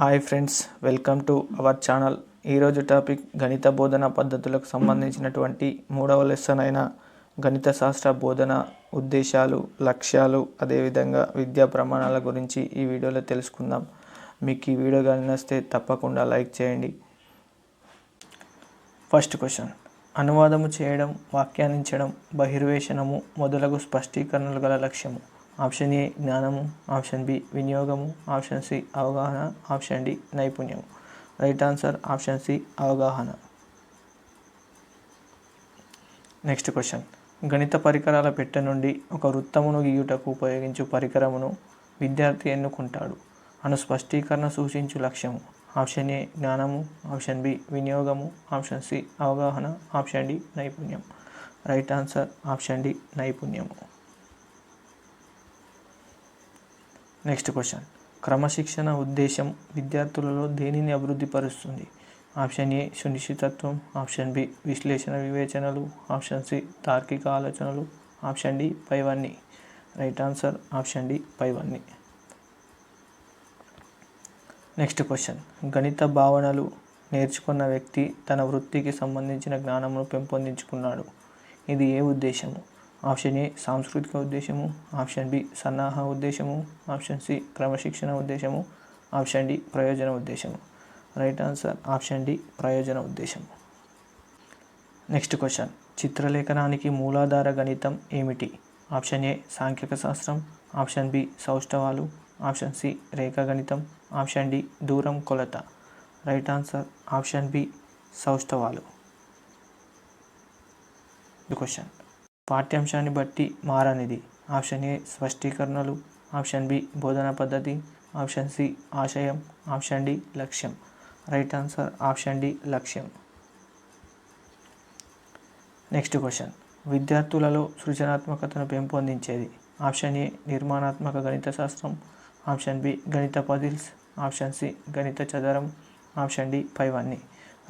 Hi friends welcome to our channel. ఈరోజు topic గణిత బోధన పద్ధతులకు సంబంధించినటువంటి మూడవ లెసన్ అయిన గణిత శాస్త్ర బోధన ఉద్దేశాలు లక్ష్యాలు అదేవిధంగా విద్యా ప్రమాణాల గురించి ఈ వీడియోలో తెలుసుకుందాం. మీకు ఈ వీడియో కానీ నచ్చితే తప్పకుండా లైక్ చేయండి. First question. అనువాదము చేయడం వ్యాఖ్యానించడం బహిర్వేషణము మొదలగు స్పష్టీకరణలు గల లక్ష్యము. ఆప్షన్ ఏ జ్ఞానము ఆప్షన్ బి వినియోగము ఆప్షన్ సి అవగాహన ఆప్షన్ డి నైపుణ్యము. రైట్ ఆన్సర్ ఆప్షన్ సి అవగాహన. Next question. గణిత పరికరాల పెట్టె నుండి ఒక వృత్తమును గీయుటకు ఉపయోగించు పరికరమును విద్యార్థి ఎన్నుకుంటాడు. అను స్పష్టీకరణ సూచించు లక్ష్యము. ఆప్షన్ ఏ జ్ఞానము ఆప్షన్ బి వినియోగము ఆప్షన్ సి అవగాహన ఆప్షన్ డి నైపుణ్యం. రైట్ ఆన్సర్ ఆప్షన్ డి నైపుణ్యము. నెక్స్ట్ క్వశ్చన్ క్రమశిక్షణ ఉద్దేశం విద్యార్థులలో దేనిని అభివృద్ధి పరుస్తుంది? ఆప్షన్ ఏ సునిశ్చితత్వం. ఆప్షన్ బి విశ్లేషణ వివేచనలు. ఆప్షన్ సి తార్కిక ఆలోచనలు. ఆప్షన్ డి పైవన్నీ. రైట్ ఆన్సర్ ఆప్షన్ డి పైవన్నీ. నెక్స్ట్ క్వశ్చన్ గణిత భావనలు నేర్చుకున్న వ్యక్తి తన వృత్తికి సంబంధించిన జ్ఞానమును పెంపొందించుకున్నాడు. ఇది ఏ ఉద్దేశము ఆప్షన్ ఏ సాంస్కృతిక ఉద్దేశము ఆప్షన్ బి సన్నాహ ఉద్దేశము ఆప్షన్ సి క్రమశిక్షణ ఉద్దేశము ఆప్షన్ డి ప్రయోజన ఉద్దేశము. రైట్ ఆన్సర్ ఆప్షన్ డి ప్రయోజన ఉద్దేశము. Next question. చిత్రలేఖనానికి మూలాధార గణితం ఏమిటి? ఆప్షన్ ఏ సాంఖ్యక శాస్త్రం ఆప్షన్ బి సౌష్ఠవాలు ఆప్షన్ సి రేఖాగణితం ఆప్షన్ డి దూరం కొలత. రైట్ ఆన్సర్ ఆప్షన్ బి సౌష్ఠవాలు. క్వశ్చన్. పాఠ్యాంశాన్ని బట్టి మారనిది. ఆప్షన్ ఏ స్పష్టీకరణలు. ఆప్షన్ బి బోధన పద్ధతి. ఆప్షన్ సి ఆశయం. ఆప్షన్ డి లక్ష్యం. రైట్ ఆన్సర్ ఆప్షన్ డి లక్ష్యం. Next question. విద్యార్థులలో సృజనాత్మకతను పెంపొందించేది. ఆప్షన్ ఏ నిర్మాణాత్మక గణిత శాస్త్రం. ఆప్షన్ బి గణిత పజిల్స్. ఆప్షన్ సి గణిత చదరం. ఆప్షన్ డి పైవన్నీ.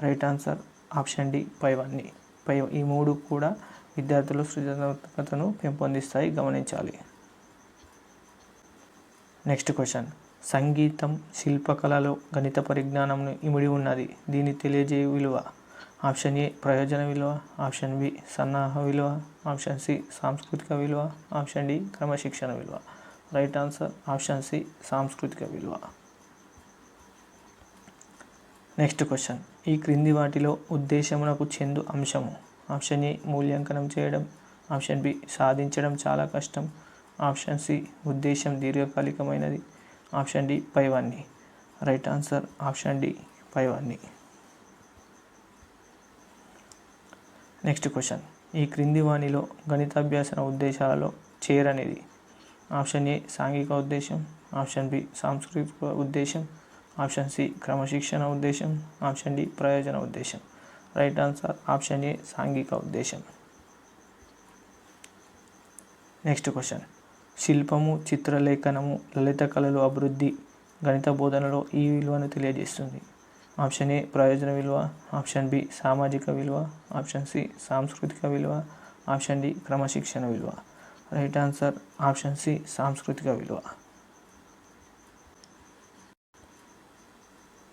రైట్ ఆన్సర్ ఆప్షన్ డి పైవన్నీ. పై ఈ మూడు కూడా విద్యార్థుల సృజనాత్మకతను పెంపొందిస్తాయి గమనించాలి. Next question. సంగీతం శిల్పకళలో గణిత పరిజ్ఞానంను ఇమిడి ఉన్నది. దీన్ని తెలియజేయ విలువ. ఆప్షన్ ఏ ప్రయోజన విలువ. ఆప్షన్ బి సన్నాహ విలువ. ఆప్షన్ సి సాంస్కృతిక విలువ. ఆప్షన్ డి క్రమశిక్షణ విలువ. రైట్ ఆన్సర్ ఆప్షన్ సి సాంస్కృతిక విలువ. Next question. ఈ క్రింది వాటిలో ఉద్దేశమునకు చెందు అంశము. ఆప్షన్ ఏ మూల్యాంకనం చేయడం ఆప్షన్ బి సాధించడం చాలా కష్టం ఆప్షన్ సి ఉద్దేశం దీర్ఘకాలికమైనది ఆప్షన్ డి పైవన్నీ. రైట్ ఆన్సర్ ఆప్షన్ డి పైవన్నీ. Next question. ఈ క్రింది వాణిలో గణితాభ్యాసన ఉద్దేశాలలో చేరనిది ఆప్షన్ ఏ సాంఘిక ఉద్దేశం ఆప్షన్ బి సాంస్కృతిక ఉద్దేశం ఆప్షన్ సి క్రమశిక్షణ ఉద్దేశం ఆప్షన్ డి ప్రయోజన ఉద్దేశం. రైట్ ఆన్సర్ ఆప్షన్ ఏ సాంఘిక ఉద్దేశం. Next question. శిల్పము చిత్రలేఖనము లలిత కళలు అభివృద్ధి గణిత బోధనలో ఈ విలువను తెలియజేస్తుంది. ఆప్షన్ ఏ ప్రయోజన విలువ. ఆప్షన్ బి సామాజిక విలువ. ఆప్షన్ సి సాంస్కృతిక విలువ. ఆప్షన్ డి క్రమశిక్షణ విలువ. రైట్ ఆన్సర్ ఆప్షన్ సి సాంస్కృతిక విలువ.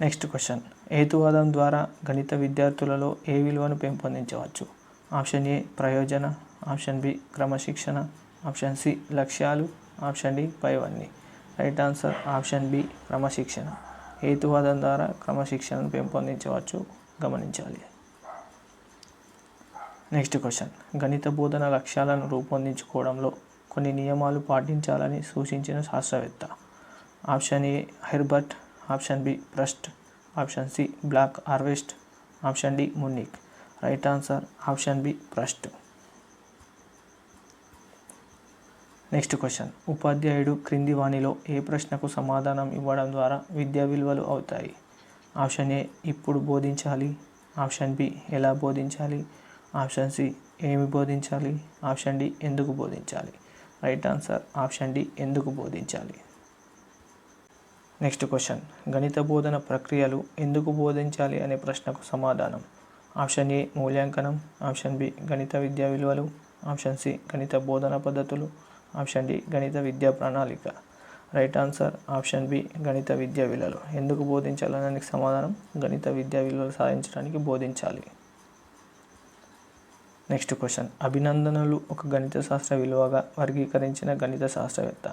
Next question. హేతువాదం ద్వారా గణిత విద్యార్థులలో ఏ విలువను పెంపొందించవచ్చు? ఆప్షన్ ఏ ప్రయోజన. ఆప్షన్ బి క్రమశిక్షణ. ఆప్షన్ సి లక్ష్యాలు. ఆప్షన్ డి పైవన్నీ. రైట్ ఆన్సర్ ఆప్షన్ బి క్రమశిక్షణ. హేతువాదం ద్వారా క్రమశిక్షణను పెంపొందించవచ్చు. గమనించాలి. Next question. గణిత బోధన లక్ష్యాలను రూపొందించుకోవడంలో కొన్ని నియమాలు పాటించాలని సూచించిన శాస్త్రవేత్త. Option A Herbert. Option B Prost option C Black Harvest. Option D Munnik right answer option B Prost next question. ఉపాధ్యాయుడు క్రింది వాణిలో ఏ ప్రశ్నకు సమాధానం ఇవ్వడం ద్వారా విద్యా విలువలు అవుతాయి? ఆప్షన్ ఏ ఇప్పుడు బోధించాలి. ఆప్షన్ బి ఎలా బోధించాలి? ఆప్షన్ సి ఏమి బోధించాలి? ఆప్షన్ డి ఎందుకు బోధించాలి? రైట్ ఆన్సర్ ఆప్షన్ డి ఎందుకు బోధించాలి? నెక్స్ట్ క్వశ్చన్ గణిత బోధన ప్రక్రియలు ఎందుకు బోధించాలి అనే ప్రశ్నకు సమాధానం. ఆప్షన్ ఏ మూల్యాంకనం. ఆప్షన్ బి గణిత విద్యా విలువలు. ఆప్షన్ సి గణిత బోధన పద్ధతులు. ఆప్షన్ డి గణిత విద్యా ప్రణాళిక. రైట్ ఆన్సర్ ఆప్షన్ బి గణిత విద్యా విలువలు. ఎందుకు బోధించాలనడానికి సమాధానం? గణిత విద్యా విలువలు సాధించడానికి బోధించాలి. నెక్స్ట్ క్వశ్చన్ అభినందనలు ఒక గణిత శాస్త్ర విలువగా వర్గీకరించిన గణిత శాస్త్రవేత్త.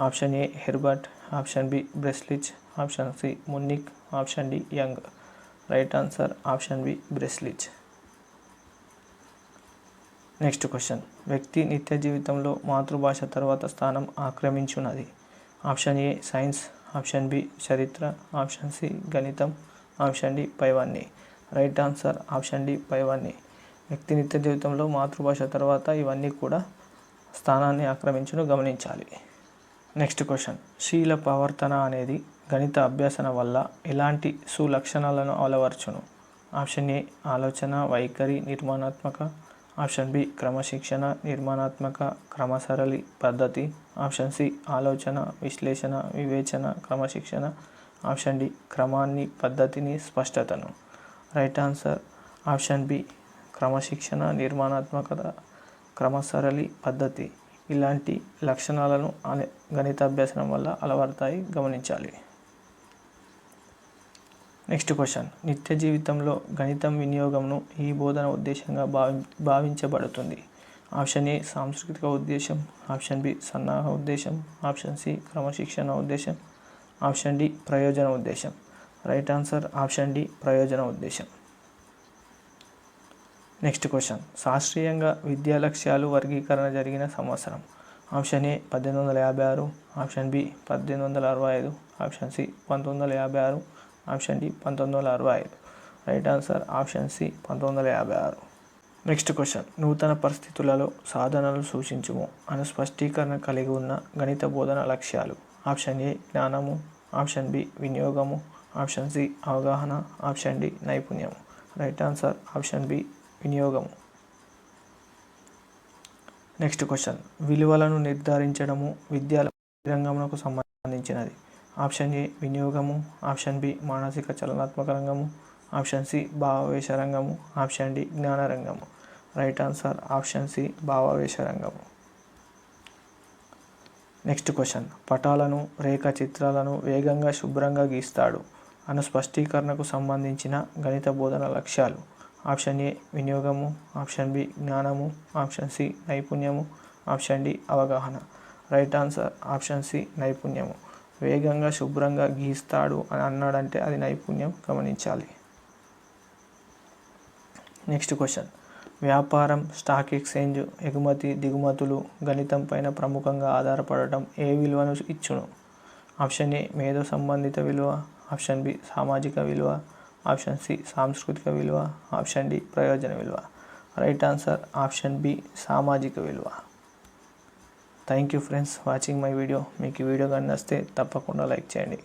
Option A Herbert option B Breslich option C Munnik option D Young. Right answer option B Breslich. Next question. వ్యక్తి నిత్య జీవితంలో మాతృభాష తర్వాత స్థానం ఆక్రమించున్నది. Option A science option B చరిత్ర ఆప్షన్ సి గణితం ఆప్షన్ డి పైవన్నీ. రైట్ ఆన్సర్ ఆప్షన్ డి పైవన్నీ. వ్యక్తి నిత్య జీవితంలో మాతృభాష తర్వాత ఇవన్నీ కూడా స్థానాన్ని ఆక్రమించడం గమనించాలి. నెక్స్ట్ క్వశ్చన్ శీల ప్రవర్తన అనేది గణిత అభ్యసన వల్ల ఎలాంటి సులక్షణాలను అలవర్చును? ఆప్షన్ ఏ ఆలోచన వైఖరి నిర్మాణాత్మక. ఆప్షన్ బి క్రమశిక్షణ నిర్మాణాత్మక క్రమసరళి పద్ధతి. ఆప్షన్ సి ఆలోచన విశ్లేషణ వివేచన క్రమశిక్షణ. ఆప్షన్ డి క్రమాన్ని పద్ధతిని స్పష్టతను. రైట్ ఆన్సర్ ఆప్షన్ బి క్రమశిక్షణ నిర్మాణాత్మకత క్రమసరళి పద్ధతి. ఇలాంటి లక్షణాలను అనే గణిత అభ్యాసం వల్ల అలవడతాయి గమనించాలి. Next question. నిత్య జీవితంలో గణితం వినియోగంను ఈ బోధన ఉద్దేశంగా భావి భావించబడుతుంది. ఆప్షన్ ఏ సాంస్కృతిక ఉద్దేశం. ఆప్షన్ బి సన్నాహ ఉద్దేశం. ఆప్షన్ సి క్రమశిక్షణ ఉద్దేశం. ఆప్షన్ డి ప్రయోజన ఉద్దేశం. రైట్ ఆన్సర్ ఆప్షన్ డి ప్రయోజన ఉద్దేశం. Next question. శాస్త్రీయంగా విద్యా లక్ష్యాలు వర్గీకరణ జరిగిన సంవత్సరం. ఆప్షన్ ఏ పద్దెనిమిది వందల యాభై ఆరు ఆప్షన్ బి పద్దెనిమిది వందల అరవై ఐదు ఆప్షన్ సి పంతొమ్మిది వందల యాభై ఆరు ఆప్షన్ డి పంతొమ్మిది వందల అరవై ఐదు. రైట్ ఆన్సర్ ఆప్షన్ సి పంతొమ్మిది వందల యాభై ఆరు. Next question. నూతన పరిస్థితులలో సాధనలు సూచించుము. అను స్పష్టీకరణ కలిగి ఉన్న గణిత బోధన లక్ష్యాలు. ఆప్షన్ ఏ జ్ఞానము ఆప్షన్ బి వినియోగము ఆప్షన్ సి అవగాహన ఆప్షన్ డి నైపుణ్యము. Right answer option B వినియోగము. Next question. విలువలను నిర్ధారించడము విద్యా రంగమునకు సంబంధించినది. ఆప్షన్ ఏ వినియోగము ఆప్షన్ బి మానసిక చలనాత్మక రంగము ఆప్షన్ సి భావావేశ రంగము ఆప్షన్ డి జ్ఞాన రంగము. రైట్ ఆన్సర్ ఆప్షన్ సి భావావేశ రంగము. Next question. పటాలను రేఖ చిత్రాలను వేగంగా శుభ్రంగా గీస్తాడు. అను స్పష్టీకరణకు సంబంధించిన గణిత బోధన లక్ష్యాలు. ఆప్షన్ ఏ వినియోగము ఆప్షన్ బి జ్ఞానము ఆప్షన్ సి నైపుణ్యము ఆప్షన్ డి అవగాహన. రైట్ ఆన్సర్ ఆప్షన్ సి నైపుణ్యము. వేగంగా శుభ్రంగా గీస్తాడు అని అన్నాడంటే అది నైపుణ్యం గమనించాలి. Next question. వ్యాపారం స్టాక్ ఎక్స్చేంజ్ ఎగుమతి దిగుమతులు గణితం పైన ప్రముఖంగా ఆధారపడటం ఏ విలువను ఇచ్చును? ఆప్షన్ ఏ మేధో సంబంధిత విలువ ఆప్షన్ బి సామాజిక విలువ ఆప్షన్ సి సాంస్కృతిక విలువ ఆప్షన్ డి ప్రయోజన విలువ. రైట్ ఆన్సర్ ఆప్షన్ బి సామాజిక విలువ. Thank you friends watching my video. మీకు ఈ వీడియో కానీ నచ్చితే తప్పకుండా లైక్ చేయండి.